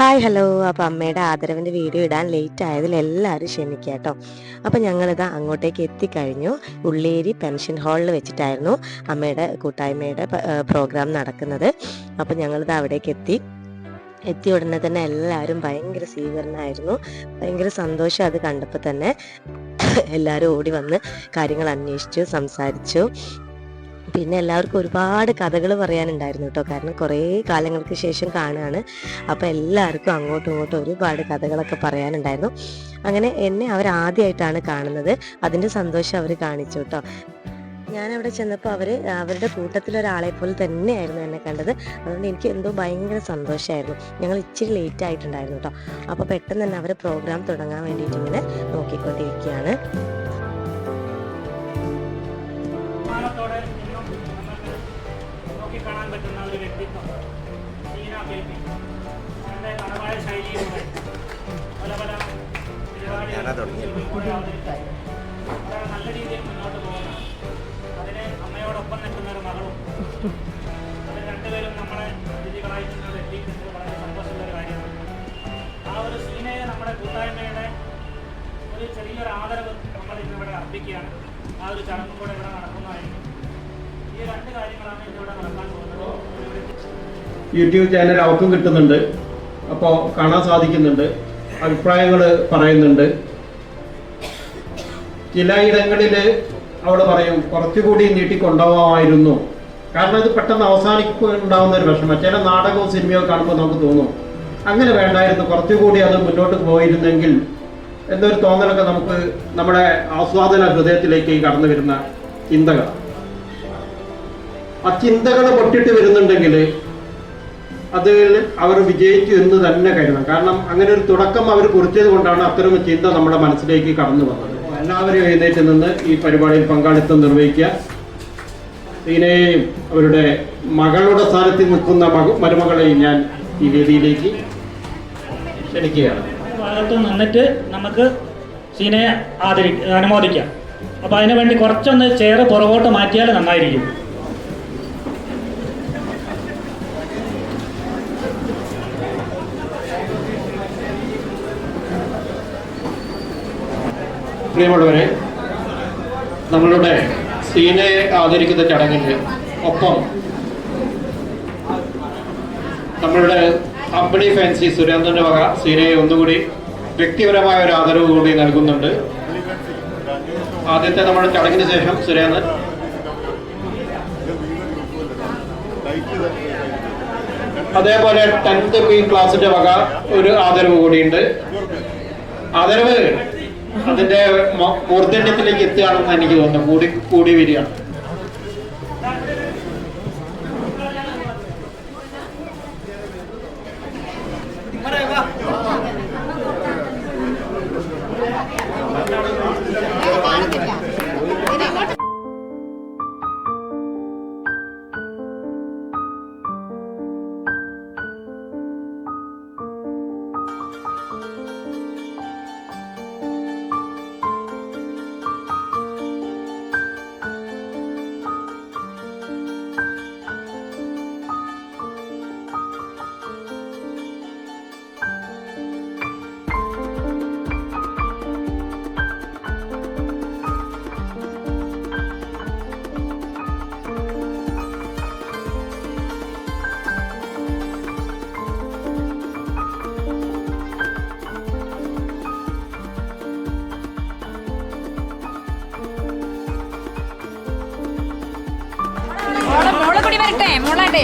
Hi hello അപ്പോൾ അമ്മയുടെ ആദരവിന്റെ video ഇടാൻ ലേറ്റ് ആയതിൽ എല്ലാവരും ക്ഷമിക്കുക കേട്ടോ. അപ്പോൾ ഞങ്ങളിതാ അങ്ങോട്ടേക്ക് എത്തിക്കഴിഞ്ഞു. ഉള്ളേരി പെൻഷൻ ഹാളിൽ വെച്ചിട്ടായിരുന്നു അമ്മയുടെ കൂട്ടായ്മയുടെ പ്രോഗ്രാം നടക്കുന്നത്. അപ്പോൾ ഞങ്ങളിത് അവിടേക്ക് എത്തി. എത്തിയ ഉടനെ തന്നെ എല്ലാവരും ഭയങ്കര സ്വീകരണമായിരുന്നു ഭയങ്കര സന്തോഷം അത് കണ്ടപ്പോൾ തന്നെ എല്ലാവരും ഓടി വന്ന് കാര്യങ്ങൾ അന്വേഷിച്ചു സംസാരിച്ചു. പിന്നെ എല്ലാവർക്കും ഒരുപാട് കഥകൾ പറയാനുണ്ടായിരുന്നു കേട്ടോ. കാരണം കുറേ കാലങ്ങൾക്ക് ശേഷം കാണുകയാണ്. അപ്പോൾ എല്ലാവർക്കും അങ്ങോട്ടും ഇങ്ങോട്ടും ഒരുപാട് കഥകളൊക്കെ പറയാനുണ്ടായിരുന്നു. അങ്ങനെ എന്നെ അവർ ആദ്യമായിട്ടാണ് കാണുന്നത്. അതിന്റെ സന്തോഷം അവർ കാണിച്ചു കേട്ടോ. ഞാൻ അവിടെ ചെന്നപ്പോൾ അവർ അവരുടെ കൂട്ടത്തിലൊരാളെ പോലെ തന്നെയായിരുന്നു എന്നെ കണ്ടത്. അതുകൊണ്ട് എനിക്ക് എന്തോ ഭയങ്കര സന്തോഷമായിരുന്നു. ഞങ്ങൾ ഇച്ചിരി ലേറ്റ് ആയിട്ടുണ്ടായിരുന്നു കേട്ടോ. അപ്പോൾ പെട്ടെന്ന് തന്നെ അവർ പ്രോഗ്രാം തുടങ്ങാൻ വേണ്ടിയിട്ട് ഇങ്ങനെ നോക്കിക്കൊണ്ടിരിക്കുകയാണ്. നോക്കിക്കാണാൻ പറ്റുന്ന ഒരു വ്യക്തിത്വം. സീന കേൾപ്പി തന്റെ തനതായ ശൈലിയിലൂടെ പല പല പരിപാടികൾ നല്ല രീതിയിൽ മുന്നോട്ട് പോകുന്ന. അതിന് അമ്മയോടൊപ്പം നിൽക്കുന്ന ഒരു മകളും അവർ രണ്ടുപേരും നമ്മളെ അതിഥികളായി മുന്നോട്ട് എത്തിക്കുന്നത് വളരെ സന്തോഷമുള്ള ഒരു കാര്യമാണ്. ആ ഒരു സീനയെ നമ്മുടെ കൂട്ടായ്മയുടെ ഒരു ചെറിയൊരു ആദരവ് നമ്മൾ ഇന്നിവിടെ അർപ്പിക്കുകയാണ്. ആ ഒരു ചടങ്ങും കൂടെ യൂട്യൂബ് ചാനൽ അവർക്കും കിട്ടുന്നുണ്ട്. അപ്പോൾ കാണാൻ സാധിക്കുന്നുണ്ട്. അഭിപ്രായങ്ങൾ പറയുന്നുണ്ട്. ചിലയിടങ്ങളിൽ അവൾ പറയും കുറച്ചുകൂടി നീട്ടിക്കൊണ്ടുപോകാമായിരുന്നു കാരണം ഇത് പെട്ടെന്ന് അവസാനിക്കുണ്ടാവുന്ന ഒരു വിഷമം. ചില നാടകവും സിനിമയോ കാണുമ്പോൾ നമുക്ക് തോന്നും അങ്ങനെ വേണ്ടായിരുന്നു. കുറച്ചുകൂടി അത് മുന്നോട്ട് പോയിരുന്നെങ്കിൽ എന്നൊരു തോന്നലൊക്കെ നമുക്ക് നമ്മുടെ ആസ്വാദന ഹൃദയത്തിലേക്ക് കടന്നു വരുന്ന ചിന്തകൾ ആ ചിന്തകൾ പൊട്ടിട്ട് വരുന്നുണ്ടെങ്കിൽ അതിൽ അവർ വിജയിച്ചു എന്ന് തന്നെ കരുതാം. കാരണം അങ്ങനെ ഒരു തുടക്കം അവർ കുറിച്ചത് കൊണ്ടാണ് അത്തരം ചിന്ത നമ്മുടെ മനസ്സിലേക്ക് കടന്നു വന്നത്. എല്ലാവരും എഴുന്നേറ്റ് നിന്ന് ഈ പരിപാടിയിൽ പങ്കാളിത്തം നിർവഹിക്കുക. ഇതിനെയും അവരുടെ മകളുടെ സ്ഥാനത്ത് നിൽക്കുന്ന മക മരുമകളെയും ഞാൻ ഈ വേദിയിലേക്ക് ക്ഷണിക്കുകയാണ്. നിന്നിട്ട് നമുക്ക് സീനയെ ആദരി അനുമോദിക്കാം. അപ്പോൾ അതിനു വേണ്ടി കുറച്ചൊന്ന് ചേർ പുറകോട്ട് മാറ്റിയാൽ നന്നായിരിക്കും. പ്രിയമുള്ളവരെ നമ്മളുടെ സീനയെ ആദരിക്കുന്ന ചടങ്ങിൽ ഒപ്പം നമ്മളുടെ അമ്പടി ഫാൻസി സുരേന്ദ്രന്റെ വക സീനയെ ഒന്നുകൂടി വ്യക്തിപരമായ ഒരു ആദരവ് കൂടി നൽകുന്നുണ്ട്. ആദ്യത്തെ നമ്മുടെ ചടങ്ങിന് ശേഷം സുരേന്ദ്രൻ. അതേപോലെ ടെൻത്ത് ബി ക്ലാസിന്റെ വക ഒരു ആദരവ് കൂടിയുണ്ട്. ആദരവ് അതിന്റെ മ- മൂർധന്യത്തിലേക്ക് എത്തുകയാണെന്ന് എനിക്ക് തോന്നുന്നു കൂടി കൂടി വരികയാണ്. അവിടെ വരട്ടെ? മോളാട്ടെ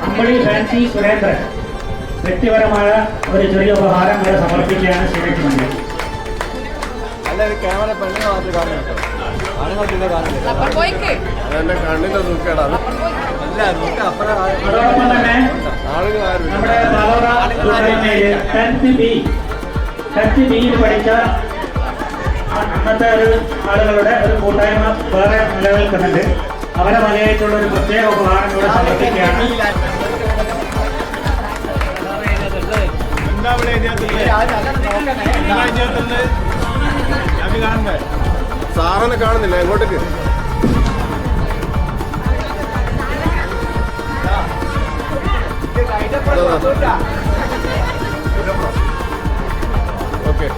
അമ്പടി ഫാൻസി സുരേന്ദ്രൻ. വ്യക്തിപരമായ ഒരു ചെറിയ ഉപഹാരം ഇവിടെ സമർപ്പിക്കുകയാണ് സീനയ്ക്ക് അല്ല ക്യാമറ പെണ്ണുങ്ങൾ മാത്രമേ കാണുന്നു കേട്ടോ. ആണുങ്ങൾക്ക് ഇല്ല കാണുന്നില്ല? അതെന്റെ കണ്ണിന്റെ ദുഃഖേടാണ് അല്ല ദുഃഖം അപ്പുറം ആളുകൾ ആരും പഠിച്ച അന്നത്തെ ഒരു ആളുകളുടെ ഒരു കൂട്ടായ്മ വേറെ നിലനിൽക്കുന്നുണ്ട്. അവരെ വകയായിട്ടുള്ള ഒരു പ്രത്യേക ഉപഹാരം കൂടെ സമർപ്പിക്കുകയാണ് എന്താ ഇവിടെ എഴുതിയാത്തില്ലേ സാറിനെ കാണുന്നില്ല. എങ്ങോട്ടേക്ക്? ഓക്കെ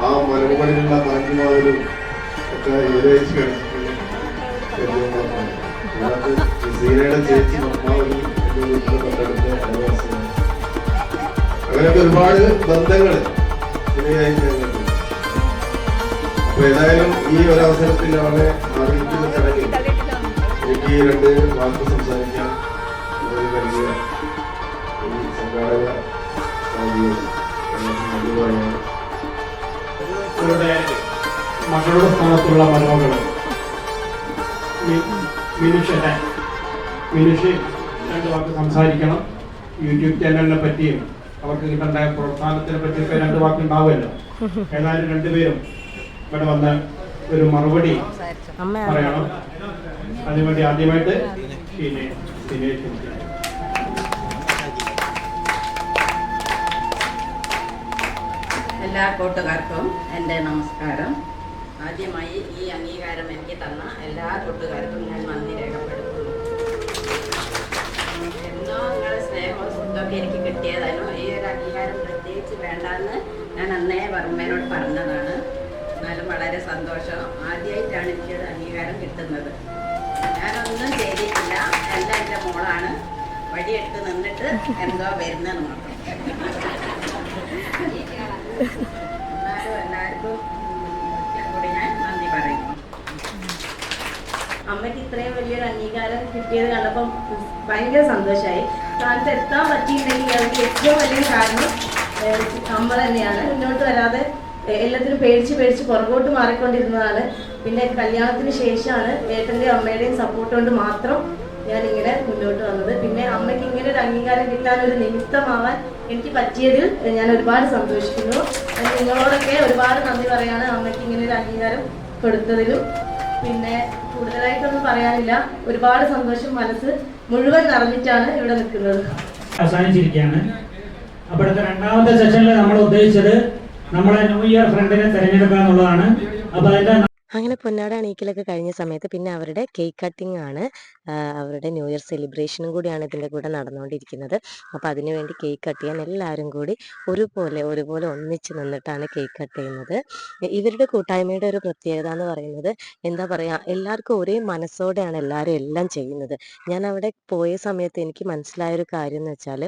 ആ മലമുകളിലുള്ള മാന്യമാരും ഒക്കെ ഏകദേശം കളിച്ചിട്ടുണ്ട് അങ്ങനെയൊക്കെ ഒരുപാട് ബന്ധങ്ങൾ അപ്പൊ ഏതായാലും ഈ ഒരു അവസരത്തിൽ അവനെ അറിയിക്കുന്ന ചടങ്ങിൽ എനിക്ക് ഈ രണ്ട് വാക്ക് പറയാൻ മകളുടെ സ്ഥാനത്തുള്ള മനോഹരം മിനുഷനെ മിനുഷ് രണ്ട് വാക്ക് സംസാരിക്കണം. യൂട്യൂബ് ചാനലിനെ പറ്റിയും അവർക്ക് കിട്ടേണ്ട പ്രോത്സാഹനത്തിനെ പറ്റിയൊക്കെ രണ്ട് വാക്ക് ഉണ്ടാവുമല്ലോ. ഏതായാലും രണ്ടുപേരും ഇവിടെ വന്ന് ഒരു മറുപടി പറയണം. അതിനുവേണ്ടി ആദ്യമായിട്ട്. എല്ലാ കൂട്ടുകാർക്കും എന്റെ നമസ്കാരം. ആദ്യമായി ഈ അംഗീകാരം എനിക്ക് തന്ന എല്ലാ കൂട്ടുകാർക്കും ഞാൻ നന്ദി രേഖപ്പെടുത്തുന്നു. എന്നോ സ്നേഹവും സുഖമൊക്കെ എനിക്ക് ഈ ഒരു അംഗീകാരം പ്രത്യേകിച്ച് വേണ്ടാന്ന് ഞാൻ അന്നേ വർമ്മേനോട് പറഞ്ഞതാണ്. എന്നാലും വളരെ സന്തോഷം. ആദ്യമായിട്ടാണ് എനിക്കൊരു അംഗീകാരം കിട്ടുന്നത്. ഞാനൊന്നും ചെയ്തിട്ടില്ല. എല്ലാം എന്റെ മോളാണ്. വടിയെടുത്ത് നിന്നിട്ട് എന്തോ വരുന്നത് മാത്രം. എല്ലാവർക്കും കൂടി ഞാൻ അമ്മയ്ക്ക് ഇത്രയും വലിയൊരു അംഗീകാരം കിട്ടിയത് കണ്ടപ്പം ഭയങ്കര സന്തോഷമായി സ്ഥാനത്ത് എത്താൻ പറ്റിയിട്ടുണ്ടെങ്കിൽ അവർക്ക് ഏറ്റവും വലിയ കാരണം അമ്മ തന്നെയാണ്. മുന്നോട്ട് വരാതെ എല്ലാത്തിനും പേടിച്ച് പേടിച്ച് പുറകോട്ട് മാറിക്കൊണ്ടിരുന്നതാണ്. പിന്നെ കല്യാണത്തിന് ശേഷമാണ് ഏട്ടന്റെയും അമ്മയുടെയും സപ്പോർട്ട് കൊണ്ട് മാത്രം ഞാൻ ഇങ്ങനെ മുന്നോട്ട് വന്നത്. പിന്നെ അമ്മയ്ക്ക് ഇങ്ങനെ ഒരു അംഗീകാരം കിട്ടാൻ ഒരു നിമിത്തമാവാൻ എനിക്ക് പറ്റിയതിൽ ഞാൻ ഒരുപാട് സന്തോഷിക്കുന്നു. നിങ്ങളോടൊക്കെ ഒരുപാട് നന്ദി പറയാണ് അമ്മയ്ക്ക് ഇങ്ങനെ ഒരു അംഗീകാരം കൊടുത്തതിലും. പിന്നെ കൂടുതലായിട്ടൊന്നും പറയാനില്ല. ഒരുപാട് സന്തോഷം മനസ്സ് മുഴുവൻ നിറഞ്ഞിട്ടാണ് ഇവിടെ നിൽക്കുന്നത്. അവസാനിച്ചിരിക്കുകയാണ്. അപ്പോഴത്തെ രണ്ടാമത്തെ സെഷനിൽ നമ്മൾ ഉദ്ദേശിച്ചത് നമ്മളെ ന്യൂ ഇയർ ഫ്രണ്ടിനെ തിരഞ്ഞെടുക്കുക എന്നുള്ളതാണ്. അപ്പോൾ അതിന്റെ അങ്ങനെ പൊന്നാട അണീക്കലൊക്കെ കഴിഞ്ഞ സമയത്ത് പിന്നെ അവരുടെ കേക്ക് കട്ടിംഗ് ആണ് അവരുടെ ന്യൂ ഇയർ സെലിബ്രേഷനും കൂടിയാണ് ഇതിന്റെ കൂടെ നടന്നുകൊണ്ടിരിക്കുന്നത് അപ്പോൾ അതിനുവേണ്ടി കേക്ക് കട്ട് ചെയ്യാൻ എല്ലാവരും കൂടി ഒരുപോലെ ഒരുപോലെ ഒന്നിച്ച് നിന്നിട്ടാണ് കേക്ക് കട്ട് ചെയ്യുന്നത്. ഇവരുടെ കൂട്ടായ്മയുടെ ഒരു പ്രത്യേകത എന്ന് പറയുന്നത് എന്താ പറയുക എല്ലാവർക്കും ഒരേ മനസ്സോടെയാണ് എല്ലാവരും എല്ലാം ചെയ്യുന്നത്. ഞാൻ അവിടെ പോയ സമയത്ത് എനിക്ക് മനസ്സിലായ ഒരു കാര്യം എന്ന് വെച്ചാൽ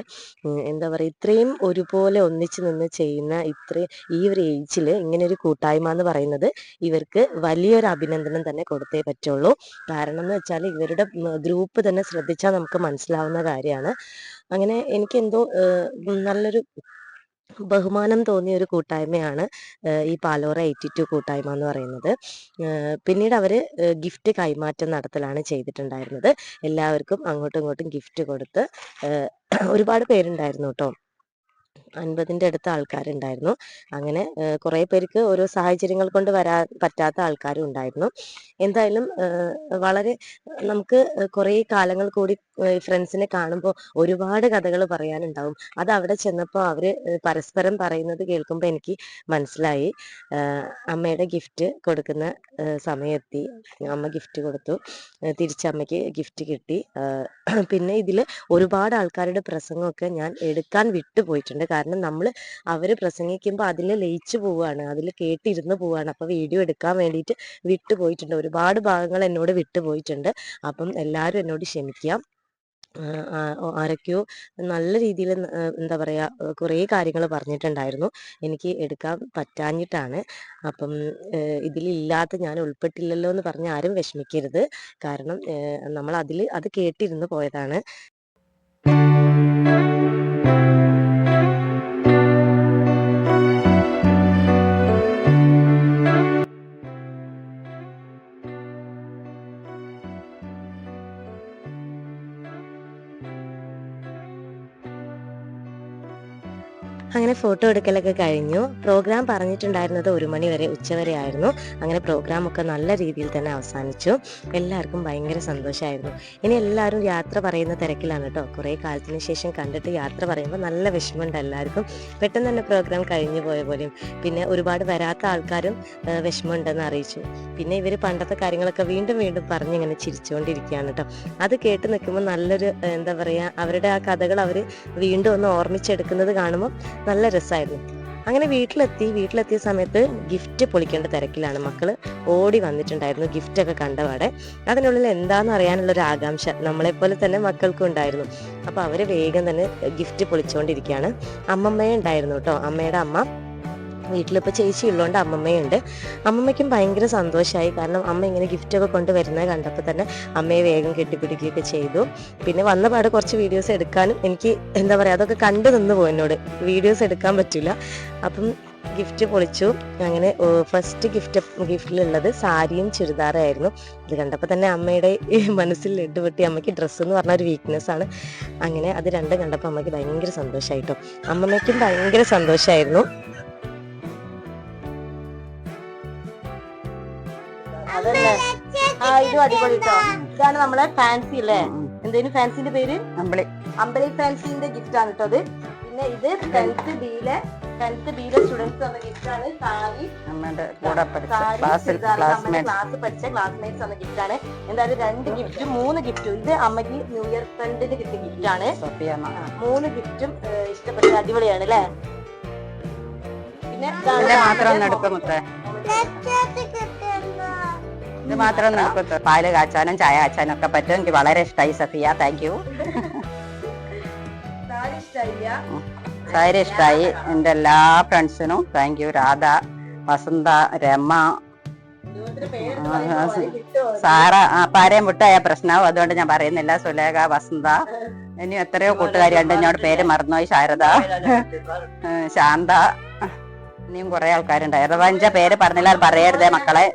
എന്താ പറയുക ഇത്രയും ഒരുപോലെ ഒന്നിച്ച് നിന്ന് ചെയ്യുന്ന ഇത്രയും ഈ ഒരു ഏജിൽ ഇങ്ങനെ ഒരു കൂട്ടായ്മ എന്ന് പറയുന്നത് ഇവർക്ക് വലിയൊരു അഭിനന്ദനം തന്നെ കൊടുത്തേ പറ്റുള്ളൂ. കാരണം എന്ന് വെച്ചാൽ ഇവരുടെ ഗ്രൂപ്പ് തന്നെ ശ്രദ്ധിച്ചാൽ നമുക്ക് മനസ്സിലാവുന്ന കാര്യമാണ്. അങ്ങനെ എനിക്ക് എന്തോ നല്ലൊരു ബഹുമാനം തോന്നിയ ഒരു കൂട്ടായ്മയാണ് ഈ പാലോറ എയ്റ്റി ടു കൂട്ടായ്മ എന്ന് പറയുന്നത്. പിന്നീട് അവർ ഗിഫ്റ്റ് കൈമാറ്റം നടത്തലാണ് ചെയ്തിട്ടുണ്ടായിരുന്നത്. എല്ലാവർക്കും അങ്ങോട്ടും ഇങ്ങോട്ടും ഗിഫ്റ്റ് കൊടുത്ത് ഒരുപാട് പേരുണ്ടായിരുന്നു കേട്ടോ. അൻപതിന്റെ അടുത്ത ആൾക്കാരുണ്ടായിരുന്നു. അങ്ങനെ കുറേ പേർക്ക് ഓരോ സാഹചര്യങ്ങൾ കൊണ്ട് വരാൻ പറ്റാത്ത ആൾക്കാരും ഉണ്ടായിരുന്നു. എന്തായാലും വളരെ നമുക്ക് കുറേ കാലങ്ങൾ കൂടി ഫ്രണ്ട്സിനെ കാണുമ്പോൾ ഒരുപാട് കഥകൾ പറയാനുണ്ടാവും. അത് അവിടെ ചെന്നപ്പോൾ അവർ പരസ്പരം പറയുന്നത് കേൾക്കുമ്പോൾ എനിക്ക് മനസ്സിലായി. അമ്മയുടെ ഗിഫ്റ്റ് കൊടുക്കുന്ന സമയത്തി അമ്മ ഗിഫ്റ്റ് കൊടുത്തു. തിരിച്ചമ്മയ്ക്ക് ഗിഫ്റ്റ് കിട്ടി. പിന്നെ ഇതിൽ ഒരുപാട് ആൾക്കാരുടെ പ്രസംഗമൊക്കെ ഞാൻ എടുക്കാൻ വിട്ടുപോയിട്ടുണ്ട്. കാരണം നമ്മൾ അവർ പ്രസംഗിക്കുമ്പോൾ അതിൽ ലയിച്ചു പോവുകയാണ്. അതിൽ കേട്ടിരുന്ന് പോവുകയാണ്. അപ്പോൾ വീഡിയോ എടുക്കാൻ വേണ്ടിയിട്ട് വിട്ടുപോയിട്ടുണ്ട് ഒരുപാട് ഭാഗങ്ങൾ എന്നോട് വിട്ടുപോയിട്ടുണ്ട് അപ്പം എല്ലാവരും എന്നോട് ക്ഷമിക്കാം. ആരൊക്കെയോ നല്ല രീതിയിൽ എന്താ പറയുക കുറേ കാര്യങ്ങൾ പറഞ്ഞിട്ടുണ്ടായിരുന്നു. എനിക്ക് എടുക്കാൻ പറ്റാഞ്ഞിട്ടാണ്. അപ്പം ഇതിലില്ലാത്ത ഞാൻ ഉൾപ്പെട്ടില്ലല്ലോ എന്ന് പറഞ്ഞ് ആരും വിഷമിക്കരുത്. കാരണം നമ്മൾ അതിൽ അത് കേട്ടിരുന്ന് പോയതാണ്. ഫോട്ടോ എടുക്കലൊക്കെ കഴിഞ്ഞു. പ്രോഗ്രാം പറഞ്ഞിട്ടുണ്ടായിരുന്നത് ഒരു മണി വരെ ഉച്ചവരെ ആയിരുന്നു. അങ്ങനെ പ്രോഗ്രാം ഒക്കെ നല്ല രീതിയിൽ തന്നെ അവസാനിച്ചു. എല്ലാവർക്കും ഭയങ്കര സന്തോഷമായിരുന്നു ഇനി എല്ലാവരും യാത്ര പറയുന്ന തിരക്കിലാണ് കേട്ടോ കുറേ കാലത്തിന് ശേഷം കണ്ടിട്ട് യാത്ര പറയുമ്പോൾ നല്ല വിഷമമുണ്ട് എല്ലാവർക്കും. പെട്ടെന്ന് തന്നെ പ്രോഗ്രാം കഴിഞ്ഞു പോയ പോലെയും. പിന്നെ ഒരുപാട് വരാത്ത ആൾക്കാരും വിഷമമുണ്ടെന്ന് അറിയിച്ചു. പിന്നെ ഇവർ പണ്ടത്തെ കാര്യങ്ങളൊക്കെ വീണ്ടും വീണ്ടും പറഞ്ഞ് ഇങ്ങനെ ചിരിച്ചുകൊണ്ടിരിക്കുകയാണ് കേട്ടോ അത് കേട്ട് നിൽക്കുമ്പോൾ നല്ലൊരു എന്താ പറയുക അവരുടെ ആ കഥകൾ അവർ വീണ്ടും ഒന്ന് ഓർമ്മിച്ചെടുക്കുന്നത് കാണുമ്പോൾ നല്ല രസമായിരുന്നു. അങ്ങനെ വീട്ടിലെത്തി വീട്ടിലെത്തിയ സമയത്ത് ഗിഫ്റ്റ് പൊളിക്കേണ്ട തിരക്കിലാണ്. മക്കൾ ഓടി വന്നിട്ടുണ്ടായിരുന്നു ഗിഫ്റ്റൊക്കെ കണ്ടപാടെ. അതിനുള്ളിൽ എന്താണെന്ന് അറിയാനുള്ള ഒരു ആകാംക്ഷ നമ്മളെപ്പോലെ തന്നെ മക്കൾക്കും ഉണ്ടായിരുന്നു. അപ്പൊ അവർ വേഗം തന്നെ ഗിഫ്റ്റ് പൊളിച്ചുകൊണ്ടിരിക്കുകയാണ് അമ്മമ്മയെ ഉണ്ടായിരുന്നു കേട്ടോ. അമ്മയുടെ അമ്മ വീട്ടിലിപ്പോൾ ചേച്ചി ഉള്ളതുകൊണ്ട് അമ്മമ്മയുണ്ട്. അമ്മമ്മയ്ക്കും ഭയങ്കര സന്തോഷമായി കാരണം അമ്മ ഇങ്ങനെ ഗിഫ്റ്റൊക്കെ കൊണ്ടുവരുന്നത് കണ്ടപ്പോൾ തന്നെ അമ്മയെ വേഗം കെട്ടിപ്പിടിക്കുകയൊക്കെ ചെയ്തു. പിന്നെ വന്ന പാട് കുറച്ച് വീഡിയോസ് എടുക്കാനും എനിക്ക് എന്താ പറയുക അതൊക്കെ കണ്ടു നിന്ന് പോയെന്നോട് വീഡിയോസ് എടുക്കാൻ പറ്റില്ല അപ്പം ഗിഫ്റ്റ് പൊളിച്ചു. അങ്ങനെ ഫസ്റ്റ് ഗിഫ്റ്റ് ഗിഫ്റ്റിലുള്ളത് സാരിയും ചുരിദാറായിരുന്നു ഇത് കണ്ടപ്പോൾ തന്നെ അമ്മയുടെ മനസ്സിൽ മനസ്സിൽ ഇട്ടുപൊട്ടി അമ്മയ്ക്ക് ഡ്രസ്സ് എന്ന് പറഞ്ഞ ഒരു വീക്ക്നെസ് ആണ്. അങ്ങനെ അത് രണ്ടും കണ്ടപ്പോൾ അമ്മയ്ക്ക് ഭയങ്കര സന്തോഷമായിട്ടോ അമ്മമ്മയ്ക്കും ഭയങ്കര സന്തോഷമായിരുന്നു അതല്ലേ? ആ ഇതും അടിപൊളി കേട്ടോ ഇതാണ് നമ്മളെ ഫാൻസി അല്ലേ എന്തേലും ഫാൻസിന്റെ പേര്? അമ്പളി. അമ്പലി ഫാൻസിന്റെ ഗിഫ്റ്റ് ആണ് കേട്ടോ അത്. പിന്നെ ഇത് ടെൻത്ത് ബിയിലെ ടെൻത്ത് ബിയിലെ സ്റ്റുഡൻസ് തന്ന ഗിഫ്റ്റ് ആണ്. സാരി അമ്മയുടെ കൂടെ പഠിച്ച ക്ലാസ്സിൽ ക്ലാസ് പഠിച്ച ക്ലാസ്മേറ്റ്സ് തന്ന ഗിഫ്റ്റ് ആണ്. എന്തായാലും രണ്ട് ഗിഫ്റ്റും മൂന്ന് ഗിഫ്റ്റും ഇത് അമ്മയ്ക്ക് ന്യൂ ഇയർ ഫ്രണ്ടിന് കിട്ടിയ ഗിഫ്റ്റ് ആണ്. മൂന്ന് ഗിഫ്റ്റും ഇഷ്ടപ്പെട്ട അടിപൊളിയാണ് അല്ലേ പിന്നെ മാത്രം ഒന്ന് മുത്തേ. ഇത് മാത്രം എടുക്കും പാൽ കാച്ചാനും ചായ കാച്ചാനും ഒക്കെ പറ്റും. എനിക്ക് വളരെ ഇഷ്ടമായി സഫിയ. താങ്ക് യു സാരി ഇഷ്ടമായി എന്റെ എല്ലാ ഫ്രണ്ട്സിനും thank you Radha Vasantha Rama? Sara ആ പാരയും വിട്ടായ പ്രശ്നമാവും അതുകൊണ്ട് ഞാൻ പറയുന്നില്ല. സുലേഖ വസന്ത. ഇനി എത്രയോ കൂട്ടുകാരിയുണ്ട്. എന്നോട് പേര് മറന്നുപോയി. ശാരദ ശാന്ത. ഇനിയും കുറെ ആൾക്കാരുണ്ട്. ഇറവഞ്ച പേര് പറഞ്ഞില്ല. പറയരുതേ മക്കളെ.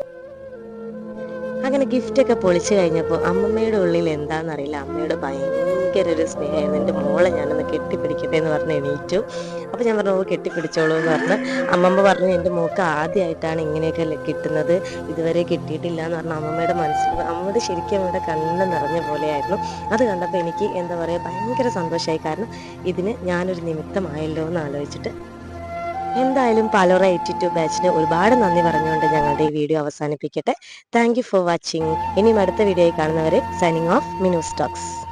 അങ്ങനെ ഗിഫ്റ്റ് ഒക്കെ പൊളിച്ചു കഴിഞ്ഞപ്പോൾ അമ്മമ്മയുടെ ഉള്ളിൽ എന്താണെന്നറിയില്ല അമ്മയോട് ഭയങ്കര ഒരു സ്നേഹമായിരുന്നു. എന്റെ മോളെ ഞാനൊന്ന് കെട്ടിപ്പിടിക്കട്ടെ എന്ന് പറഞ്ഞ് എണീറ്റു. അപ്പോൾ ഞാൻ പറഞ്ഞു "ഓ, കെട്ടിപ്പിടിച്ചോളൂ എന്ന് പറഞ്ഞ് അമ്മമ്മ പറഞ്ഞു എന്റെ മോക്ക് ആദ്യമായിട്ടാണ് ഇങ്ങനെയൊക്കെ കിട്ടുന്നത്. ഇതുവരെ കിട്ടിയിട്ടില്ല എന്ന് പറഞ്ഞ അമ്മമ്മയുടെ മനസ്സിൽ അമ്മയുടെ ശരിക്കും അമ്മയുടെ കണ്ണ് നിറഞ്ഞ പോലെയായിരുന്നു. അത് കണ്ടപ്പോൾ എനിക്ക് എന്താ പറയുക ഭയങ്കര സന്തോഷമായി കാരണം ഇതിന് ഞാനൊരു നിമിത്തമായല്ലോ എന്ന് ആലോചിച്ചിട്ട് എന്തായാലും പലോറ എയ്റ്റി ടു ബാച്ചിന് ഒരുപാട് നന്ദി പറഞ്ഞുകൊണ്ട് ഞങ്ങളുടെ ഈ വീഡിയോ അവസാനിപ്പിക്കട്ടെ. താങ്ക് ഫോർ വാച്ചിങ് ഇനിയും അടുത്ത വീഡിയോയിൽ കാണുന്നവരെ സൈനിങ് ഓഫ് മിനു സ്റ്റോക്സ്